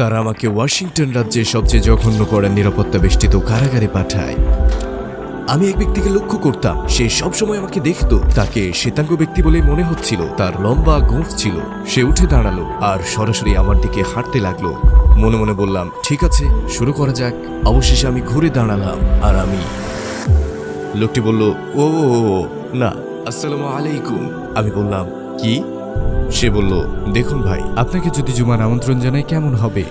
তারা আমাকে ওয়াশিংটন রাজ্যের সবচেয়ে জঘন্য করার নিরাপত্তা বেষ্টিত কারাগারে পাঠায়। আমি এক ব্যক্তিকে লক্ষ্য করতাম। সে সবসময় আমাকে দেখতো। তাকে শ্বেতাঙ্গ ব্যক্তি বলে মনে হচ্ছিল। তার লম্বা গোঁফ ছিল। সে উঠে দাঁড়াল আর সরাসরি আমার দিকে হাঁটতে লাগল। মনে মনে বললাম ঠিক আছে শুরু করা যাক। অবশেষে আমি ঘুরে দাঁড়ালাম আর আমি লোকটি বলল ও, না আসসালামু আলাইকুম। আমি বললাম কি? সে বলল, দেখুন ভাই, আপনাকে যদি জুমার আমন্ত্রণ জানাই কেমন হবে?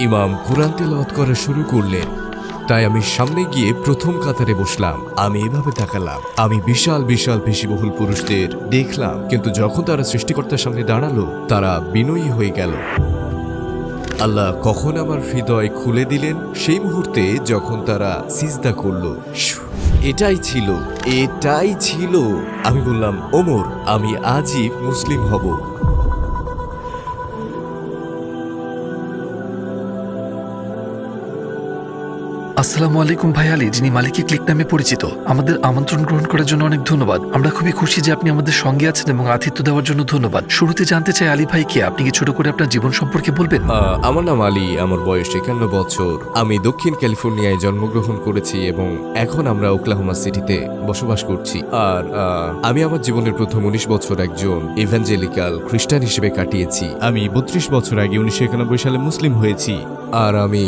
ইমাম কোরআন তেলাওয়াত করা শুরু করলেন। তাই আমি সামনে গিয়ে প্রথম কাতারে বসলাম। আমি এভাবে তাকালাম। আমি বিশাল বিশাল পেশিবহুল পুরুষদের দেখলাম। কিন্তু যখন তারা সৃষ্টিকর্তার সামনে দাঁড়াল, তারা বিনয়ী হয়ে গেল। আল্লাহ কখন আমার হৃদয় খুলে দিলেন? সেই মুহূর্তে যখন তারা সিজদা করল এটাই ছিল এটাই ছিল। আমি বললাম ওমর আমি আজই মুসলিম হব। আসসালামু আলাইকুম ভাই আলী, যিনি মালিকি ক্লিক নামে পরিচিত। আমাদের আমন্ত্রণ গ্রহণ করার জন্য অনেক ধন্যবাদ। আমরা খুবই খুশি যে আপনি আমাদের সঙ্গে আছেন এবং আতিথ্য দেওয়ার জন্য ধন্যবাদ। শুরুতে জানতে চাই আলী ভাই কে, আপনি কি ছোট করে আপনার জীবন সম্পর্কে বলবেন? আমার নাম আলী, আমার বয়স একান্ন বছর। আমি দক্ষিণ ক্যালিফোর্নিয়ায় জন্মগ্রহণ করেছি এবং এখন আমরা ওকলাহোমা সিটিতে বসবাস করছি। আর আমি আমার জীবনের প্রথম উনিশ বছর একজন ইভ্যাঞ্জেলিক্যাল খ্রিস্টান হিসেবে কাটিয়েছি। আমি বত্রিশ বছর আগে উনিশশো একানব্বই সালে মুসলিম হয়েছি। আর আমি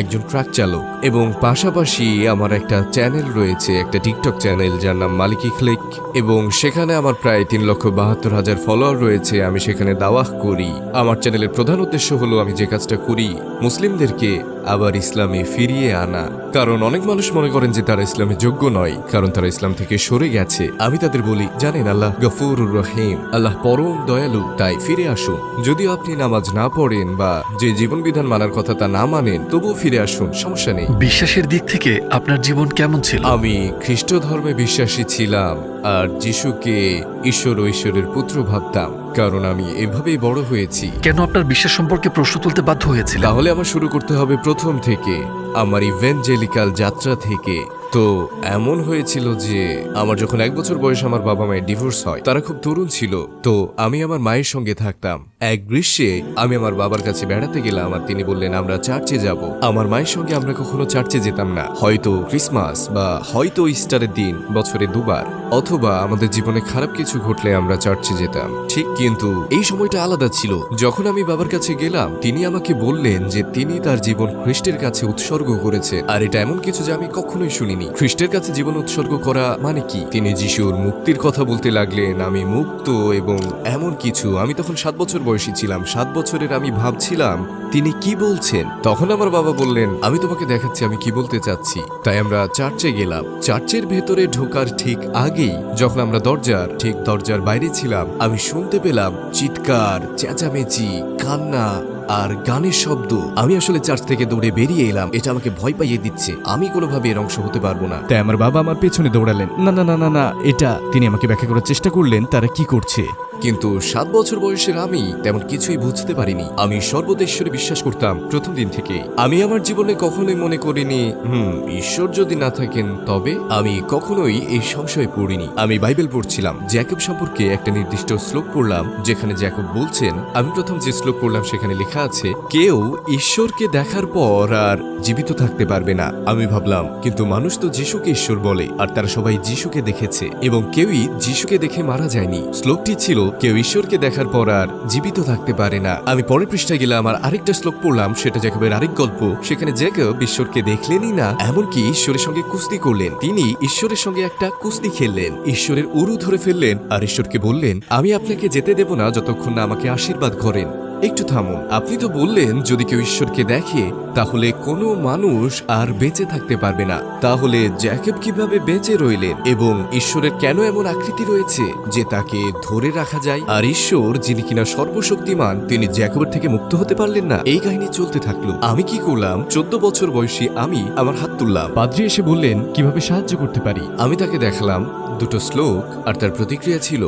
একজন ট্রাক চালক। এবং পাশাপাশি আমার একটা চ্যানেল রয়েছে, একটা টিকটক চ্যানেল যার নাম মালিকি ক্লিক। এবং সেখানে আমার প্রায় তিন লক্ষ বাহাত্তর হাজার ফলোয়ার রয়েছে, আমি সেখানে দাওয়াহ করি। আমার চ্যানেলের প্রধান উদ্দেশ্য হলো আমি যে কাজটা করি, মুসলিমদেরকে আবার ইসলামে ফিরিয়ে আনা। কারণ অনেক মানুষ মনে করেন যে তারা ইসলামে যোগ্য নয় কারণ তারা ইসলাম থেকে সরে গেছে। আমি তাদের বলি জানেন আল্লাহ গফুর রহিম আল্লাহ পরম দয়ালু তাই ফিরে আসুন। যদিও আপনি নামাজ না পড়েন বা যে জীবন বিধান মানার কথা তা না মানেন তবুও ফিরে আসুন সমস্যা নেই। বিশ্বাসের দিক থেকে আপনার জীবন কেমন ছিল? আমি খ্রিস্ট ধর্মে বিশ্বাসী ছিলাম। আর যিশুকে ঈশ্বর ও ঈশ্বরের পুত্র ভাবতাম কারণ আমি এভাবেই বড় হয়েছি। কেন আপনার বিশ্বাস সম্পর্কে প্রশ্ন তুলতে বাধ্য হয়েছিল তাহলে আমার শুরু করতে হবে প্রথম থেকে আমার ইভেঞ্জেলিক্যাল যাত্রা থেকে। তো এমন হয়েছিল যে আমার যখন এক বছর বয়স আমার বাবা মায়ের ডিভোর্স হয়, তারা খুব তরুণ ছিল, তো আমি আমার মায়ের সঙ্গে থাকতাম। এক গ্রীষ্মে আমি আমার বাবার কাছে বেড়াতে গেলাম আর তিনি বললেন, আমরা চার্চে যাব। আমার মায়ের সঙ্গে আমরা কখনো চার্চে যেতাম না। হয়তো ক্রিসমাস বা হয়তো ইস্টারের দিন, বছরে দুবার, অথবা আমাদের জীবনে খারাপ কিছু ঘটলে আমরা চার্চে যেতাম। ঠিক কিন্তু এই সময়টা আলাদা ছিল। যখন আমি বাবার কাছে গেলাম, তিনি আমাকে বললেন যে তিনি তার জীবন খ্রিস্টের কাছে উৎসর্গ করেছে, আর এটা এমন কিছু যে আমি কখনোই শুনিনি। খ্রিস্টের কাছে জীবন উৎসর্গ করা মানে কি? তিনি যিশুর মুক্তির কথা বলতে লাগলেন, আমি মুক্ত এবং এমন কিছু। আমি তখন সাত বছর বয়সী ছিলাম। সাত বছরের আমি ভাবছিলাম, তিনি কি বলছেন? তখন আমার বাবা বললেন, আমি তোমাকে দেখাচ্ছি, আমি কি বলতে চাচ্ছি। তাই আমরা চার্চে গেলাম। চার্চের ভেতরে ঢোকার ঠিক আগেই, যখন আমরা দরজার, ঠিক দরজার বাইরে ছিলাম, আমি শুনতে পেলাম, চিৎকার, চেঁচামেচি, কান্না আর গানের শব্দ। আমি আসলে চার্চ থেকে দৌড়ে বেরিয়ে এলাম। এটা আমাকে ভয় পাইয়ে দিচ্ছে। আমি কোনোভাবে এর অংশ হতে পারব না। তাই আমার বাবা আমার পেছনে দৌড়ালেন। না না না না না, এটা তিনি আমাকে ব্যাখ্যা করার চেষ্টা করলেন, তারা কি করছে? কিন্তু সাত বছর বয়সের আমি তেমন কিছুই বুঝতে পারিনি। আমি সর্বদেশ্বরে বিশ্বাস করতাম প্রথম দিন থেকে আমি আমার জীবনে কখনোই মনে করিনি, হুম, ঈশ্বর যদি না থাকেন, তবে আমি কখনোই এই সংশয়ে পড়িনি। আমি বাইবেল পড়ছিলাম, জ্যাকব সম্পর্কে একটা নির্দিষ্ট শ্লোক পড়লাম, যেখানে জ্যাকব বলছেন, আমি প্রথম যে শ্লোক পড়লাম সেখানে লেখা আছে, কেউ ঈশ্বরকে দেখার পর আর জীবিত থাকতে পারবে না। আমি ভাবলাম, কিন্তু মানুষ তো যিশুকে ঈশ্বর বলে, আর তারা সবাই যিশুকে দেখেছে, এবং কেউই যিশুকে দেখে মারা যায়নি। শ্লোকটি ছিল কেউ ঈশ্বরকে দেখার পর আর জীবিত থাকতে পারে না। আমি পরের পৃষ্ঠায় গেলে আমার আরেকটা শ্লোক পড়লাম, সেটা জ্যাকবের আরেক গল্প। সেখানে জ্যাকব ঈশ্বরকে দেখলেনই না, এমনকি ঈশ্বরের সঙ্গে কুস্তি করলেন। তিনি ঈশ্বরের সঙ্গে একটা কুস্তি খেললেন। ঈশ্বরের উরু ধরে ফেললেন, আর ঈশ্বরকে বললেন, আমি আপনাকে যেতে দেব না যতক্ষণ না আমাকে আশীর্বাদ করেন। একটু থামুন আপনি তো বললেন, যদি কেউ ঈশ্বরকে দেখে, তাহলে কোনো মানুষ আর বেঁচে থাকতে পারবে না। তাহলে জ্যাকব কীভাবে বেঁচে রইলেন? এবং ঈশ্বরের কেন এমন আকৃতি রয়েছে যে তাকে ধরে রাখা যায়? আর ঈশ্বর, যিনি কিনা সর্বশক্তিমান, তিনি জ্যাকবের থেকে মুক্ত হতে পারলেন না। এই কাহিনী চলতে থাকল। আমি কি করলাম? চোদ্দ বছর বয়সী আমি আমার হাত তুললাম। পাদ্রি এসে বললেন, কীভাবে সাহায্য করতে পারি? আমি তাকে দেখালাম। দুটো শ্লোক, আর তার প্রতিক্রিয়া ছিল,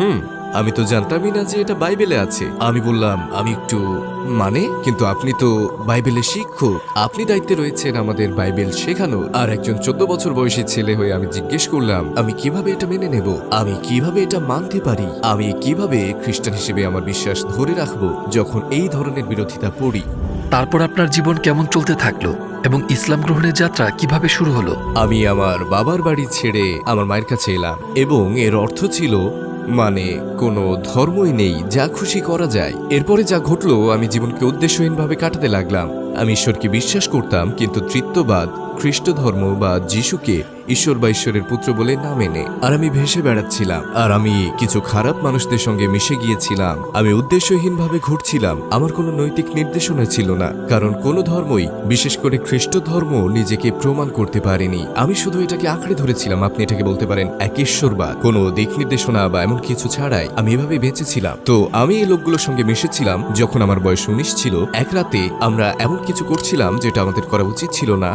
হুম আমি তো জানতামই না যে এটা বাইবেলে আছে। আমি বললাম আমি একটু মানে? কিন্তু আপনি তো বাইবেলের শিক্ষক। আপনি দায়িত্বে রয়েছেন আমাদের বাইবেল শেখানোর আর একজন চোদ্দ বছর বয়সী ছেলে হয়ে আমি জিজ্ঞেস করলাম আমি কীভাবে এটা মেনে নেব? আমি কীভাবে এটা মানতে পারি? আমি কীভাবে খ্রিস্টান হিসেবে আমার বিশ্বাস ধরে রাখব যখন এই ধরনের বিরোধিতা পড়ি? তারপর আপনার জীবন কেমন চলতে থাকল? এবং ইসলাম গ্রহণের যাত্রা কীভাবে শুরু হলো? আমি আমার বাবার বাড়ি ছেড়ে আমার মায়ের কাছে এলাম। এবং এর অর্থ ছিল মানে কোনো ধর্মই নেই, যা খুশি করা যায়। এরপরে যা ঘটলো, আমি জীবনকে উদ্দেশ্যহীনভাবে কাটাতে লাগলাম। আমি ঈশ্বরকে বিশ্বাস করতাম, কিন্তু তৃত্ববাদ খ্রিস্ট ধর্ম বা যিশুকে ঈশ্বর বা ঈশ্বরের পুত্র বলে না মেনে। আর আমি ভেসে বেড়াচ্ছিলাম, আর আমি কিছু খারাপ মানুষদের সঙ্গে মিশে গিয়েছিলাম। আমি উদ্দেশ্যহীনভাবে ঘুরছিলাম, আমার কোনো নৈতিক নির্দেশনা ছিল না, কারণ কোনো ধর্মই, বিশেষ করে খ্রিস্ট ধর্ম নিজেকে প্রমাণ করতে পারেনি। আমি শুধু এটাকে আঁকড়ে ধরেছিলাম, আপনি এটাকে বলতে পারেন এক ঈশ্বরবাদ কোনো দিক নির্দেশনা বা এমন কিছু ছাড়াই আমি এভাবে বেঁচেছিলাম। তো আমি এই লোকগুলোর সঙ্গে মিশেছিলাম, যখন আমার বয়স উনিশ ছিল। এক রাতে আমরা এমন কিছু করছিলাম, যেটা আমাদের করা উচিত ছিল না।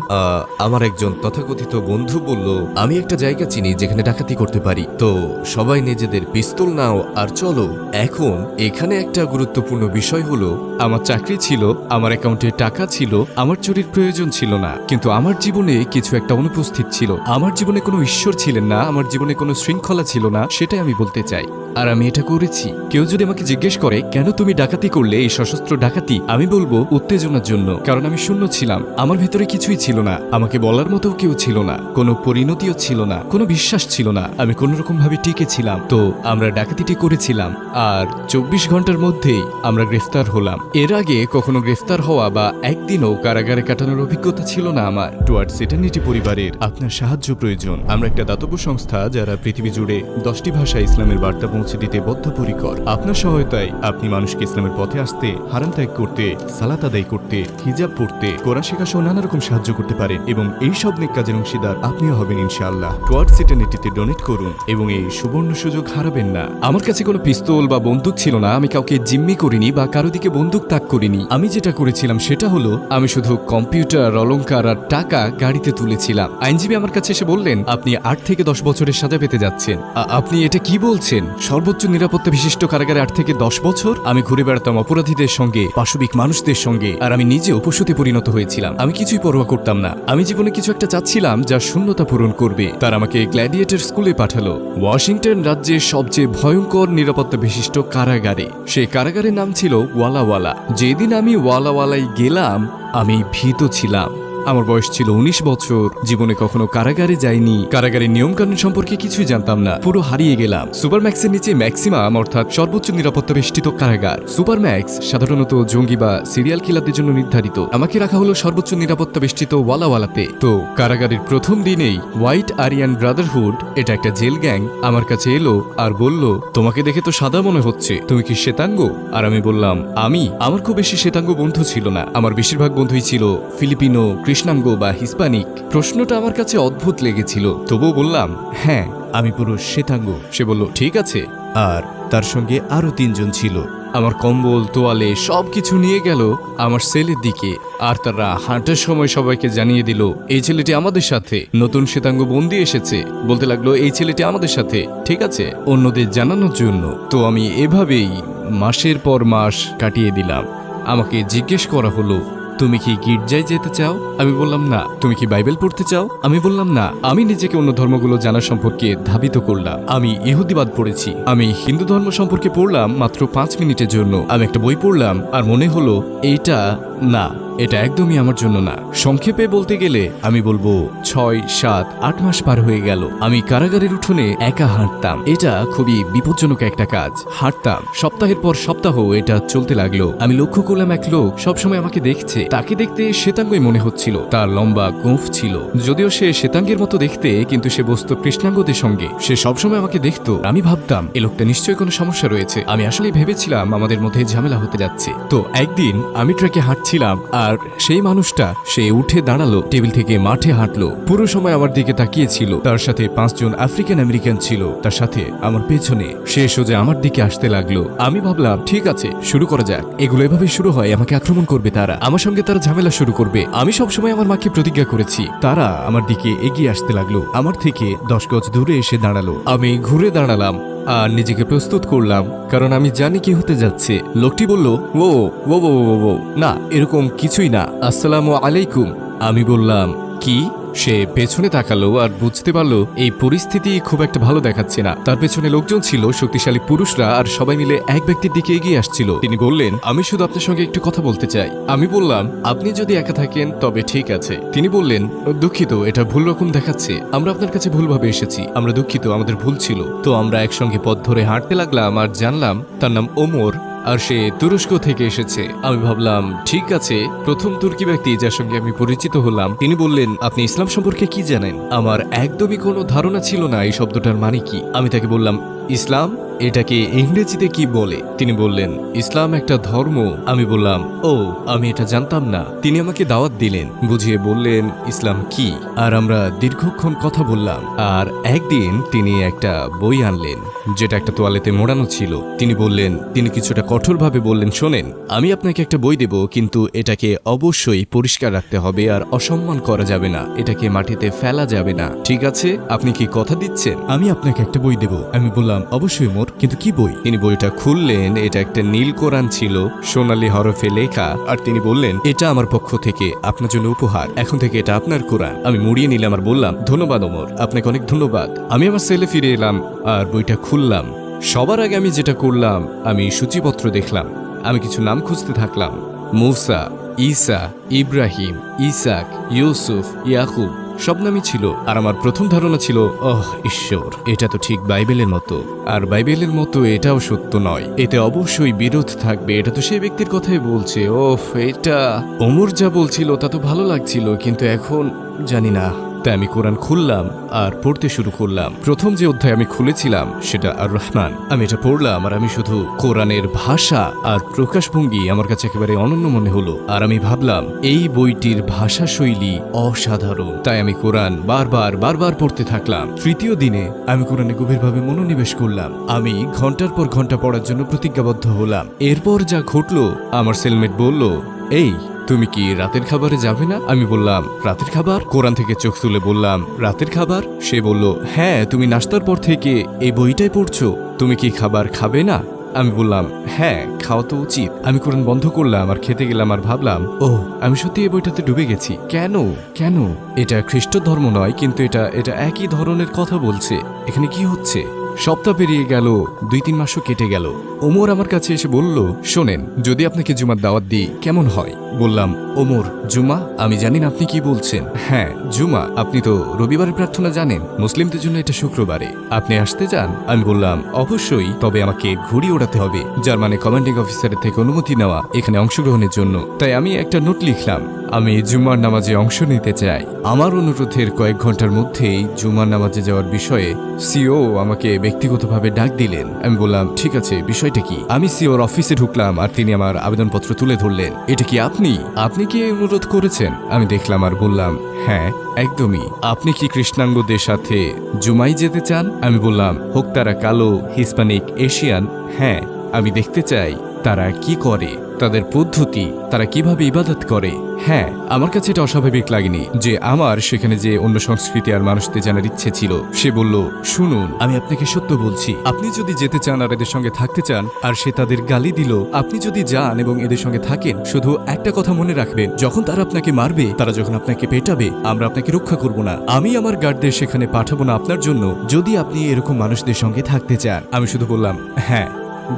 আমার একজন তথাকথিত বন্ধু বলল, আমি একটা জায়গা চিনি যেখানে ডাকাতি করতে পারি। তো সবাই নিজেদের পিস্তল নাও আর চলো। এখন এখানে একটা গুরুত্বপূর্ণ বিষয় হলো, আমার চাকরি ছিল, আমার অ্যাকাউন্টে টাকা ছিল, আমার চুরির প্রয়োজন ছিল না। কিন্তু আমার জীবনে কিছু একটা অনুপস্থিত ছিল। আমার জীবনে কোনো ঈশ্বর ছিলেন না, আমার জীবনে কোনো শৃঙ্খলা ছিল না, সেটাই আমি বলতে চাই। আর আমি এটা করেছি। কেউ যদি আমাকে জিজ্ঞেস করে, কেন তুমি ডাকাতি করলে এই সশস্ত্র ডাকাতি? আমি বলব, উত্তেজনার জন্য। কারণ আমি শূন্য ছিলাম। আমার ভেতরে কিছুই ছিল না। আমাকে বলার মতো কেউ ছিল না। কোনো পরিণতিও ছিল না। কোনো বিশ্বাস ছিল না। আমি কোনো রকম ভাবে টিকে ছিলাম। তো আমরা ডাকাতিটি করেছিলাম। আর চব্বিশ ঘণ্টার মধ্যেই আমরা গ্রেফতার হলাম। এর আগে কখনো গ্রেফতার হওয়া বা একদিনও কারাগারে কাটানোর অভিজ্ঞতা ছিল না আমার। টুয়ার্ডস এটার্নিটি পরিবারের আপনার সাহায্য প্রয়োজন। আমরা একটা দাতব্য সংস্থা যারা পৃথিবী জুড়ে দশটি ভাষা ইসলামের বার্তা পৌঁছে দিতে বদ্ধপরিকর। আপনার সহায়তায় আপনি মানুষকে ইসলামের পথে আসতে, হারাম ত্যাগ করতে, সালাত আদায় করতে, হিজাব পড়তে, কোরআন শেখা সহ নানা রকম সাহায্য করতে পারেন এবং এই সব নেক কাজের অংশীদার আপনিও হবেন ইনশাআল্লাহ। টুয়ার্ডস এটার্নিটিতে ডোনেট করুন এবং এই সুবর্ণ সুযোগ হারাবেন না। আমার কাছে কোনো পিস্তল বা বন্দুক ছিল না, আমি কাউকে জিম্মি করিনি বা কারও দিকে বন্দুক তাক করিনি। আমি যেটা করেছিলাম সেটা হলো, আমি শুধু কম্পিউটার, অলংকার আর টাকা গাড়িতে তুলেছিলাম। আইনজীবী আমার কাছে এসে বললেন, আপনি আট থেকে দশ বছরের সাজা পেতে যাচ্ছেন। আপনি এটা কি বলছেন? সর্বোচ্চ নিরাপত্তা বিশিষ্ট কারাগারে আট থেকে দশ বছর, আমি ঘুরে বেড়াতাম অপরাধীদের সঙ্গে, পাশবিক মানুষদের সঙ্গে, আর আমি নিজে উপসূতে পরিণত হয়েছিলাম। আমি কিছুই পরোয়া করতাম না। আমি জীবনে কিছু একটা চাচ্ছিলাম যা শূন্যতা পূরণ করবে। তার আমাকে গ্ল্যাডিয়েটর স্কুলে পাঠালো। ওয়াশিংটন রাজ্যের সবচেয়ে ভয়ঙ্কর নিরাপত্তা বিশিষ্ট কারাগারে। সেই কারাগারের নাম ছিল ওয়ালাওয়ালা। যেদিন আমি ওয়ালাওয়ালায় গেলাম, আমি ভীত ছিলাম। আমার বয়স ছিল উনিশ বছর। জীবনে কখনো কারাগারে যাইনি। কারাগারের নিয়মকানুন সম্পর্কে কিছুই জানতাম না। পুরো হারিয়ে গেলাম। সুপার ম্যাক্সের নিচে ম্যাক্সিমাম, অর্থাৎ সর্বোচ্চ নিরাপত্তা বেষ্টিত কারাগার। সুপার ম্যাক্স সাধারণত জঙ্গি বা সিরিয়াল কিলারদের জন্য নির্ধারিত। আমাকে রাখা হলো সর্বোচ্চ নিরাপত্তা বেষ্টিত ওয়ালাওয়ালাতে। তো, কারাগারের প্রথম দিনেই হোয়াইট আরিয়ান ব্রাদারহুড, এটা একটা জেল গ্যাং, আমার কাছে এলো আর বলল, তোমাকে দেখে তো সাদা মনে হচ্ছে। তুমি কি শ্বেতাঙ্গ? আর আমি বললাম, আমি? আমার খুব বেশি শ্বেতাঙ্গ বন্ধু ছিল না। আমার বেশিরভাগ বন্ধুই ছিল ফিলিপিনো কৃষ্ণাঙ্গ বা হিসপানিক, প্রশ্নটা আমার কাছে অদ্ভুত লেগেছিল। তবুও বললাম হ্যাঁ আমি পুরো শ্বেতাঙ্গ। সে বলল, ঠিক আছে। আর তার সঙ্গে আরও তিনজন ছিল। আমার কম্বল, তোয়ালে সব কিছু নিয়ে গেল আমার সেলের দিকে। আর তারা হাঁটার সময় সবাইকে জানিয়ে দিল, এই ছেলেটি আমাদের সাথে। নতুন শ্বেতাঙ্গ বন্দি এসেছে। বলতে লাগল, এই ছেলেটি আমাদের সাথে। ঠিক আছে, অন্যদের জানানোর জন্য। তো আমি এভাবেই মাসের পর মাস কাটিয়ে দিলাম। আমাকে জিজ্ঞেস করা হলো তুমি কি গির্জায় যেতে চাও? আমি বললাম, না। তুমি কি বাইবেল পড়তে চাও? আমি বললাম, না। আমি নিজেকে অন্য ধর্মগুলো জানা সম্পর্কে ধাবিত করলাম। আমি ইহুদিবাদ পড়েছি। আমি হিন্দু ধর্ম সম্পর্কে পড়লাম মাত্র পাঁচ মিনিটের জন্য। আমি একটা বই পড়লাম আর মনে হলো, এইটা না। এটা একদমই আমার জন্য না। সংক্ষেপে বলতে গেলে, আমি বলব, ছয়, সাত, আট মাস পার হয়ে গেল। আমি কারাগারের উঠোনে একা হাঁটতাম। এটা খুবই বিপজ্জনক একটা কাজ। হাঁটতাম। সপ্তাহের পর সপ্তাহ এটা চলতে লাগল। আমি লক্ষ্য করলাম এক লোক সবসময় আমাকে দেখছে। তাকে দেখতে শ্বেতাঙ্গই মনে হচ্ছিল। তার লম্বা গোঁফ ছিল। যদিও সে শ্বেতাঙ্গের মতো দেখতে, কিন্তু সে বসত কৃষ্ণাঙ্গদের সঙ্গে। সে সবসময় আমাকে দেখতো। আমি ভাবতাম, এ লোকটা নিশ্চয়ই কোনো সমস্যা রয়েছে। আমি আসলে ভেবেছিলাম আমাদের মধ্যে ঝামেলা হতে যাচ্ছে। তো একদিন আমি ট্রেকে হাঁটছিলাম আর সেই মানুষটা, সে উঠে দাঁড়াল, টেবিল থেকে মাঠে হাঁটলো। পুরো সময় আমার দিকে তাকিয়েছিল। তার সাথে পাঁচজন আফ্রিকান আমেরিকান ছিল। তার সাথে আমার পেছনে সে সোজা আমার দিকে আসতে লাগল। আমি ভাবলাম, ঠিক আছে, শুরু করা যাক। এগুলো এভাবে শুরু হয়, আমাকে আক্রমণ করবে তারা। আমার সঙ্গে তারা ঝামেলা শুরু করবে। আমি সবসময় আমার মাকে প্রতিজ্ঞা করেছি। তারা আমার দিকে এগিয়ে আসতে লাগল। আমার থেকে দশ গজ দূরে এসে দাঁড়াল। আমি ঘুরে দাঁড়ালাম। আর নিজেকে প্রস্তুত করলাম, কারণ আমি জানি কি হতে যাচ্ছে। লোকটি বলল ও ও না, এরকম কিছুই না। আসসালামু আলাইকুম। আমি বললাম, কি? সে পেছনে তাকালো আর বুঝতে পারল এই পরিস্থিতি খুব একটা ভালো দেখাচ্ছে না। তার পেছনে লোকজন ছিল, শক্তিশালী পুরুষরা আর সবাই মিলে এক ব্যক্তির দিকে এগিয়ে আসছিল। তিনি বললেন, আমি শুধু আপনার সঙ্গে একটু কথা বলতে চাই। আমি বললাম, আপনি যদি একা থাকেন, তবে ঠিক আছে। তিনি বললেন, দুঃখিত, এটা ভুল রকম দেখাচ্ছে। আমরা আপনার কাছে ভুলভাবে এসেছি। আমরা দুঃখিত, আমাদের ভুল ছিল। তো আমরা একসঙ্গে পথ ধরে হাঁটতে লাগলাম আর জানলাম, তার নাম ওমর। আর সে তুরস্ক থেকে এসেছে। আমি ভাবলাম, ঠিক আছে, প্রথম তুর্কি ব্যক্তি যার সঙ্গে আমি পরিচিত হলাম, তিনি বললেন, আপনি ইসলাম সম্পর্কে কি জানেন? আমার একদমই কোনো ধারণা ছিল না এই শব্দটার মানে কি। আমি তাকে বললাম, ইসলাম এটাকে ইংরেজিতে কি বলে? তিনি বললেন, ইসলাম একটা ধর্ম। আমি বললাম, ও, আমি এটা জানতাম না। তিনি আমাকে দাওয়াত দিলেন, বুঝিয়ে বললেন, ইসলাম কি? আর আমরা দীর্ঘক্ষণ কথা বললাম, আর একদিন তিনি একটা বই আনলেন, যেটা একটা তোয়ালেতে মোড়ানো ছিল। তিনি বললেন, তিনি কিছুটা কঠোরভাবে বললেন, শোনেন, আমি আপনাকে একটা বই দেব, কিন্তু এটাকে অবশ্যই পরিষ্কার রাখতে হবে, আর অসম্মান করা যাবে না। এটাকে মাটিতে ফেলা যাবে না। ঠিক আছে, আপনি কি কথা দিচ্ছেন? আমি আপনাকে একটা বই দেব। আমি বললাম, অবশ্যই মোর কিন্তু কি বই? তিনি বইটা খুললেন, এটা একটা নীল কোরআন ছিল, সোনালী হরফে লেখা, আর তিনি বললেন, এটা আমার পক্ষ থেকে আপনার জন্য উপহার, এখন থেকে এটা আপনার কোরআন। আমি মুড়িয়ে নিলাম আর বললাম, ধন্যবাদ ওমর, আপনাকে অনেক ধন্যবাদ। আমি আমার সেলে ফিরে এলাম আর বইটা খুললাম। সবার আগে আমি যেটা করলাম, আমি সূচিপত্র দেখলাম। আমি কিছু নাম খুঁজতে থাকলাম। মৌসা ইসা ইব্রাহিম, ইসাক, ইউসুফ, ইয়াকুব সব নামই ছিল, আর আমার প্রথম ধারণা ছিল অহ ঈশ্বর, এটা তো ঠিক বাইবেলের মতো। আর বাইবেলের মতো এটাও সত্য নয়। এতে অবশ্যই বিরোধ থাকবে, এটা তো সেই ব্যক্তির কথাই বলছে। ওফ, এটা অমর যা বলছিল, তা তো ভালো লাগছিল, কিন্তু এখন জানি না। তাই আমি কোরআন খুললাম আর পড়তে শুরু করলাম। প্রথম যে অধ্যায় আমি খুলেছিলাম, সেটা আর রহমান আমি এটা পড়লাম আর আমি শুধু কোরআনের ভাষা আর প্রকাশভঙ্গি আমার কাছে একেবারে অনন্য মনে হলো। আর আমি ভাবলাম, এই বইটির ভাষা শৈলী অসাধারণ। তাই আমি কোরআন বারবার বারবার পড়তে থাকলাম। তৃতীয় দিনে আমি কোরআনে গভীরভাবে মনোনিবেশ করলাম। আমি ঘণ্টার পর ঘণ্টা পড়ার জন্য প্রতিজ্ঞাবদ্ধ হলাম। এরপর যা ঘটলো, আমার সেলমেট বলল, এই তুমি কি রাতের খাবারে যাবে না? আমি বললাম, রাতের খাবার? কোরআন থেকে চোখ তুলে বললাম, রাতের খাবার? সে বলল হ্যাঁ তুমি নাস্তার পর থেকে এই বইটাই পড়ছো। তুমি কি খাবার খাবে না? আমি বললাম হ্যাঁ খাওয়া তো উচিত। আমি কোরআন বন্ধ করলাম আর খেতে গেলাম আর ভাবলাম ও আমি সত্যি এই বইটাতে ডুবে গেছি। কেন? কেন? এটা খ্রিস্ট ধর্ম নয়, কিন্তু এটা এটা একই ধরনের কথা বলছে। এখানে কি হচ্ছে? সপ্তাহ পেরিয়ে গেল, দুই তিন মাসও কেটে গেল। ওমর আমার কাছে এসে বলল, শোনেন, যদি আপনাকে জুমার দাওয়াত দিই, কেমন হয়? বললাম, ওমর, জুমা? আমি জানি না আপনি কি বলছেন। হ্যাঁ জুমা, আপনি তো রবিবারের প্রার্থনা জানেন, মুসলিমদের জন্য এটা শুক্রবারে। আপনি আসতে চান আমি বললাম, অবশ্যই, তবে আমাকে ঘুড়ি ওড়াতে হবে, যার মানে কমান্ডিং অফিসারের থেকে অনুমতি নেওয়া এখানে অংশগ্রহণের জন্য। তাই আমি একটা নোট লিখলাম আমি জুমার নামাজে অংশ নিতে চাই। আমার অনুরোধের কয়েক ঘণ্টার মধ্যেই জুমার নামাজে যাওয়ার বিষয়ে সিও আমাকে ব্যক্তিগতভাবে ডাক দিলেন। আমি বললাম, ঠিক আছে, বিষয়টা কি? আমি সিওর অফিসে ঢুকলাম আর তিনি আমার আবেদনপত্র তুলে ধরলেন। এটা কি আপনি? আপনি কি অনুরোধ করেছেন? আমি দেখলাম আর বললাম হ্যাঁ একদমই। আপনি কি কৃষ্ণাঙ্গদের সাথে জুমাই যেতে চান? আমি বললাম, হোক, তারা কালো হিসপ্যানিক এশিয়ান। হ্যাঁ আমি দেখতে চাই তারা কি করে? তাদের পদ্ধতি, তারা কীভাবে ইবাদত করে? হ্যাঁ আমার কাছে এটা অস্বাভাবিক লাগেনি যে আমার সেখানে যে অন্য সংস্কৃতি আর মানুষদের জানার ইচ্ছে ছিল, সে বলল, শুনুন, আমি আপনাকে সত্য বলছি। আপনি যদি যেতে চান আর এদের সঙ্গে থাকতে চান, আর সে তাদের গালি দিল, আপনি যদি যান এবং এদের সঙ্গে থাকেন, শুধু একটা কথা মনে রাখবেন, যখন তারা আপনাকে মারবে, তারা যখন আপনাকে পেটাবে, আমরা আপনাকে রক্ষা করব না। আমি আমার গার্ডদের সেখানে পাঠাবো না আপনার জন্য, যদি আপনি এরকম মানুষদের সঙ্গে থাকতে চান। আমি শুধু বললাম হ্যাঁ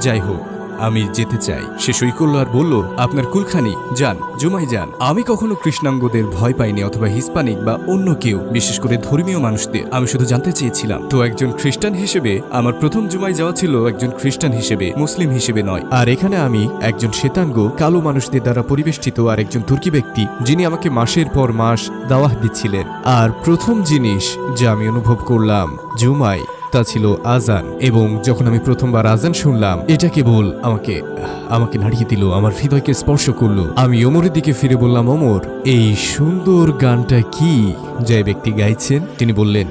যাই হোক। আমি যেতে চাই। সে করল আর বলল, আপনার কুলখানি, যান জুমাই যান। আমি কখনো কৃষ্ণাঙ্গদের ভয় পাইনি অথবা হিসপানিক বা অন্য কেউ, বিশেষ করে ধর্মীয় মানুষদের। আমি শুধু জানতে চেয়েছিলাম, তো একজন খ্রিস্টান হিসেবে, আমার প্রথম জুমাই যাওয়া ছিল একজন খ্রিস্টান হিসেবে, মুসলিম হিসেবে নয়। আর এখানে আমি একজন শ্বেতাঙ্গ, কালো মানুষদের দ্বারা পরিবেষ্টিত আর একজন তুর্কি ব্যক্তি, যিনি আমাকে মাসের পর মাস দাওয়াহ দিচ্ছিলেন। আর প্রথম জিনিস যা আমি অনুভব করলাম জুমাই তা ছিল আজান এবং যখন আমি প্রথমবার আজান শুনলাম, এটা কেবল আমাকে আমাকে নাড়িয়ে দিল, আমার হৃদয়কে স্পর্শ করল। আমি ওমরের দিকে ফিরে বললাম, ওমর, এই সুন্দর গানটা কি? যে ব্যক্তি গাইছেন, তিনি বললেন,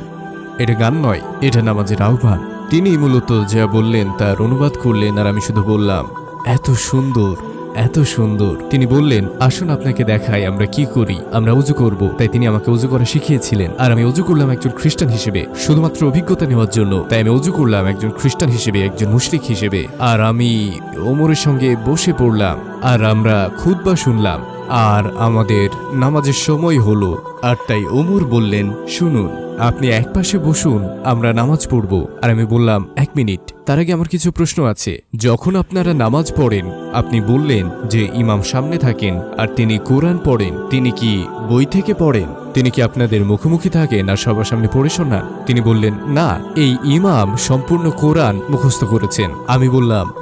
এটা গান নয়, এটা নামাজের আহ্বান। তিনি মূলত যা বললেন তার অনুবাদ করলেন, আর আমি শুধু বললাম, এত সুন্দর। এত সুন্দর। তিনি বললেন, আসুন আপনাকে দেখাই, আমরা কি করি? আমরা উজু করব। তাই তিনি আমাকে উজু করা শিখিয়েছিলেন। আর আমি উজু করলাম একজন খ্রিস্টান হিসেবে, শুধুমাত্র অভিজ্ঞতা নেওয়ার জন্য। তাই আমি উজু করলাম একজন খ্রিস্টান হিসেবে, একজন মুশরিক হিসেবে। আর আমি ওমরের সঙ্গে বসে পড়লাম, আর আমরা খুতবা শুনলাম। আর আমাদের নামাজের সময় হলো। আর তাই ওমর বললেন, শুনুন। আপনি এক পাশে বসুন, আমরা নামাজ পড়ব। আর আমি বললাম, এক মিনিট, তার আগে আমার কিছু প্রশ্ন আছে। যখন আপনারা নামাজ পড়েন, আপনি বললেন যে ইমাম সামনে থাকেন, আর তিনি কোরআন পড়েন, তিনি কি বই থেকে পড়েন? তিনি কি আপনাদের মুখোমুখি থাকেন আর সবার সামনে পড়ে শোনান? তিনি বললেন, না, এই ইমাম সম্পূর্ণ কোরআন মুখস্থ করেছেন। আমি বললাম,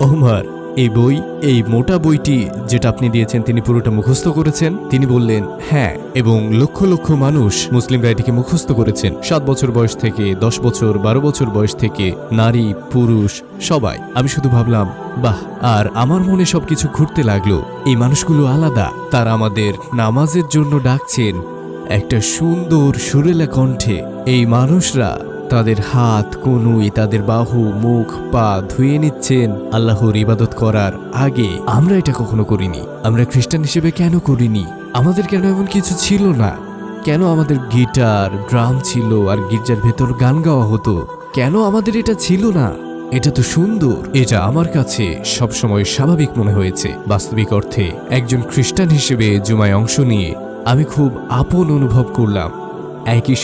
ওমর এই বই, এই মোটা বইটি যেটা আপনি দিয়েছেন, তিনি পুরোটা মুখস্থ করেছেন? তিনি বললেন হ্যাঁ এবং লক্ষ লক্ষ মানুষ মুসলিমরা এটিকে মুখস্থ করেছেন। সাত বছর বয়স থেকে, দশ বছর, বারো বছর বয়স থেকে, নারী, পুরুষ, সবাই। আমি শুধু ভাবলাম, বাহ, আর আমার মনে সবকিছু ঘুরতে লাগল। এই মানুষগুলো আলাদা। তারা আমাদের নামাজের জন্য ডাকছেন একটা সুন্দর সুরেলা কণ্ঠে। এই মানুষরা তাদের হাত, কনুই, তাদের বাহু, মুখ, পা ধুয়ে নিচ্ছেন আল্লাহর ইবাদত করার আগে। আমরা এটা কখনো করিনি। আমরা খ্রিস্টান হিসেবে কেন করিনি? আমাদের কেন এমন কিছু ছিল না? কেন আমাদের গিটার, ড্রাম ছিল আর গির্জার ভেতর গান গাওয়া হতো? কেন আমাদের এটা ছিল না? এটা তো সুন্দর। এটা আমার কাছে সবসময় স্বাভাবিক মনে হয়েছে। বাস্তবিক অর্থে একজন খ্রিস্টান হিসেবে জুমায় অংশ নিয়ে আমি খুব আপন অনুভব করলাম। একই